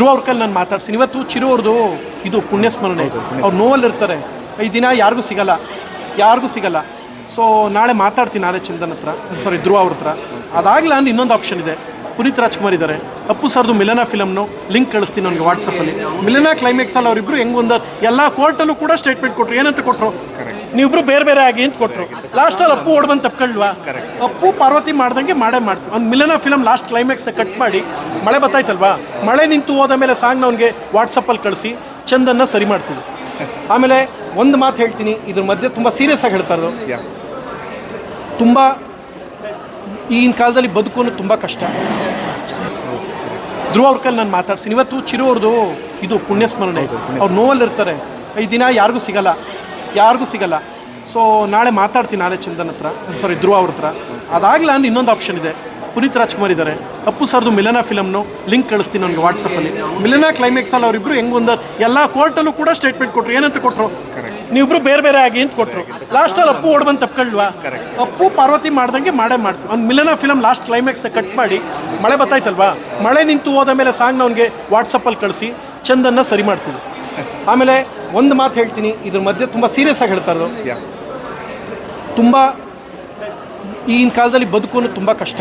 ಧ್ರುವ ಅವ್ರ ನಾನು ಮಾತಾಡ್ತೀನಿ ಇವತ್ತು ಚಿರು ಅವ್ರದ್ದು ಇದು ಪುಣ್ಯ ಸ್ಮರಣೆ ಅವ್ರು ನೋವಲ್ಲಿ ಇರ್ತಾರೆ ಈ ದಿನ ಯಾರಿಗೂ ಸಿಗಲ್ಲ. ಯಾರಿಗೂ ಸಿಗಲ್ಲ. ಸೊ ನಾಳೆ ಮಾತಾಡ್ತೀನಿ ನಾಳೆ ಚಂದನ್ ಹತ್ರ. ಸಾರಿ ಧ್ರುವ ಅವ್ರ ಹತ್ರ. ಅದಾಗಲಿ ಅಂದ್ರೆ ಇನ್ನೊಂದು ಆಪ್ಷನ್ ಇದೆ. ಪುನೀತ್ ರಾಜ್ಕುಮಾರ್ ಇದ್ದಾರೆ. ಅಪ್ಪು ಸರ್ದು ಮಿಲನ ಫಿಲಮ್ನು ಲಿಂಕ್ ಕಳಿಸ್ತೀನಿ ನನಗೆ ವಾಟ್ಸಪ್ಪಲ್ಲಿ ಮಿಲನ ಕ್ಲೈಮ್ಯಾಕ್ಸಲ್ಲಿ ಅವರಿಬ್ಬರು ಹೆಂಗೆ ಒಂದು ಎಲ್ಲ ಕೋರ್ಟಲ್ಲೂ ಕೂಡ ಸ್ಟೇಟ್ಮೆಂಟ್ ಕೊಟ್ಟರು ಏನಂತ ಕೊಟ್ಟರು ನೀವಿಬ್ರು ಬೇರೆ ಬೇರೆ ಆಗಿ ಅಂತ ಕೊಟ್ಟರು ಲಾಸ್ಟಲ್ಲಿ ಅಪ್ಪು ಓಡ್ಬಂದು ತಪ್ಕೊಳ್ವಾ? ಅಪ್ಪು ಪಾರ್ವತಿ ಮಾಡ್ದಂಗೆ ಮಾಡೇ ಮಾಡ್ತೀವಿ ಒಂದು ಮಿಲನ ಫಿಲಮ್ ಲಾಸ್ಟ್ ಕ್ಲೈಮ್ಯಾಕ್ಸ್ನ ಕಟ್ ಮಾಡಿ ಮಳೆ ಬತ್ತಾಯ್ತಲ್ವಾ? ಮಳೆ ನಿಂತು ಹೋದ ಮೇಲೆ ಸಾಂಗ್ನ ಅವ್ನಿಗೆ ವಾಟ್ಸಪ್ಪಲ್ಲಿ ಕಳಿಸಿ ಚಂದನ್ನ ಸರಿ ಮಾಡ್ತೀವಿ. ಆಮೇಲೆ ಒಂದು ಮಾತು ಹೇಳ್ತೀನಿ. ಇದ್ರ ಮಧ್ಯೆ ತುಂಬ ಸೀರಿಯಸ್ ಆಗಿ ಹೇಳ್ತಾ ಇರೋದು. ತುಂಬ ಈಗಿನ ಕಾಲದಲ್ಲಿ ಬದುಕೋನು ತುಂಬ ಕಷ್ಟ. ಧ್ರುವ ಅವ್ರ ಕಲ್ಲಿ ನಾನು ಮಾತಾಡ್ತೀನಿ ಇವತ್ತು ಚಿರು ಅವ್ರದ್ದು ಇದು ಪುಣ್ಯ ಸ್ಮರಣೆ ಅವ್ರು ನೋವಲ್ಲಿ ಇರ್ತಾರೆ ಈ ದಿನ ಯಾರಿಗೂ ಸಿಗಲ್ಲ. ಯಾರಿಗೂ ಸಿಗಲ್ಲ. ಸೊ ನಾಳೆ ಮಾತಾಡ್ತೀನಿ ನಾಳೆ ಚಂದನ್ ಹತ್ರ. ಸಾರಿ ಧ್ರುವ ಅವ್ರ ಹತ್ರ. ಅದಾಗಲಿ ಅಂದ್ರೆ ಇನ್ನೊಂದು ಆಪ್ಷನ್ ಇದೆ. ಪುನೀತ್ ರಾಜ್ಕುಮಾರ್ ಇದ್ದಾರೆ. ಅಪ್ಪು ಸರ್ದು ಮಿಲನ ಫಿಲಮ್ನು ಲಿಂಕ್ ಕಳಿಸ್ತೀನಿ ನನಗೆ ವಾಟ್ಸಪ್ಪಲ್ಲಿ ಮಿಲನ ಕ್ಲೈಮ್ಯಾಕ್ಸಲ್ಲಿ ಅವರಿಬ್ಬರು ಹೆಂಗೆ ಒಂದು ಎಲ್ಲ ಕೋರ್ಟಲ್ಲೂ ಕೂಡ ಸ್ಟೇಟ್ಮೆಂಟ್ ಕೊಟ್ಟರು ಏನಂತ ಕೊಟ್ಟರು ನೀವಿಬ್ರು ಬೇರೆ ಬೇರೆ ಆಗಿ ಅಂತ ಕೊಟ್ಟರು ಲಾಸ್ಟಲ್ಲಿ ಅಪ್ಪು ಓಡ್ಬಂದು ತಪ್ಕೊಳ್ವಾ ಅಪ್ಪು ಪಾರ್ವತಿ ಮಾಡ್ದಂಗೆ ಮಾಡೇ ಮಾಡ್ತೀವಿ ಒಂದು ಮಿಲನ ಫಿಲಮ್ ಲಾಸ್ಟ್ ಕ್ಲೈಮ್ಯಾಕ್ಸ್ನ ಕಟ್ ಮಾಡಿ ಮಳೆ ಬತ್ತಾಯ್ತಲ್ವಾ? ಮಳೆ ನಿಂತು ಹೋದ ಮೇಲೆ ಸಾಂಗ್ ಅವ್ನಿಗೆ ವಾಟ್ಸಪ್ಪಲ್ಲಿ ಕಳಿಸಿ ಚಂದನ್ನ ಸರಿ ಮಾಡ್ತೀವಿ. ಆಮೇಲೆ ಒಂದು ಮಾತು ಹೇಳ್ತೀನಿ. ಇದ್ರ ಮಧ್ಯೆ ತುಂಬ ಸೀರಿಯಸ್ ಆಗಿ ಹೇಳ್ತಾ ಇರೋದು. ತುಂಬ ಈಗಿನ ಕಾಲದಲ್ಲಿ ಬದುಕು ತುಂಬ ಕಷ್ಟ.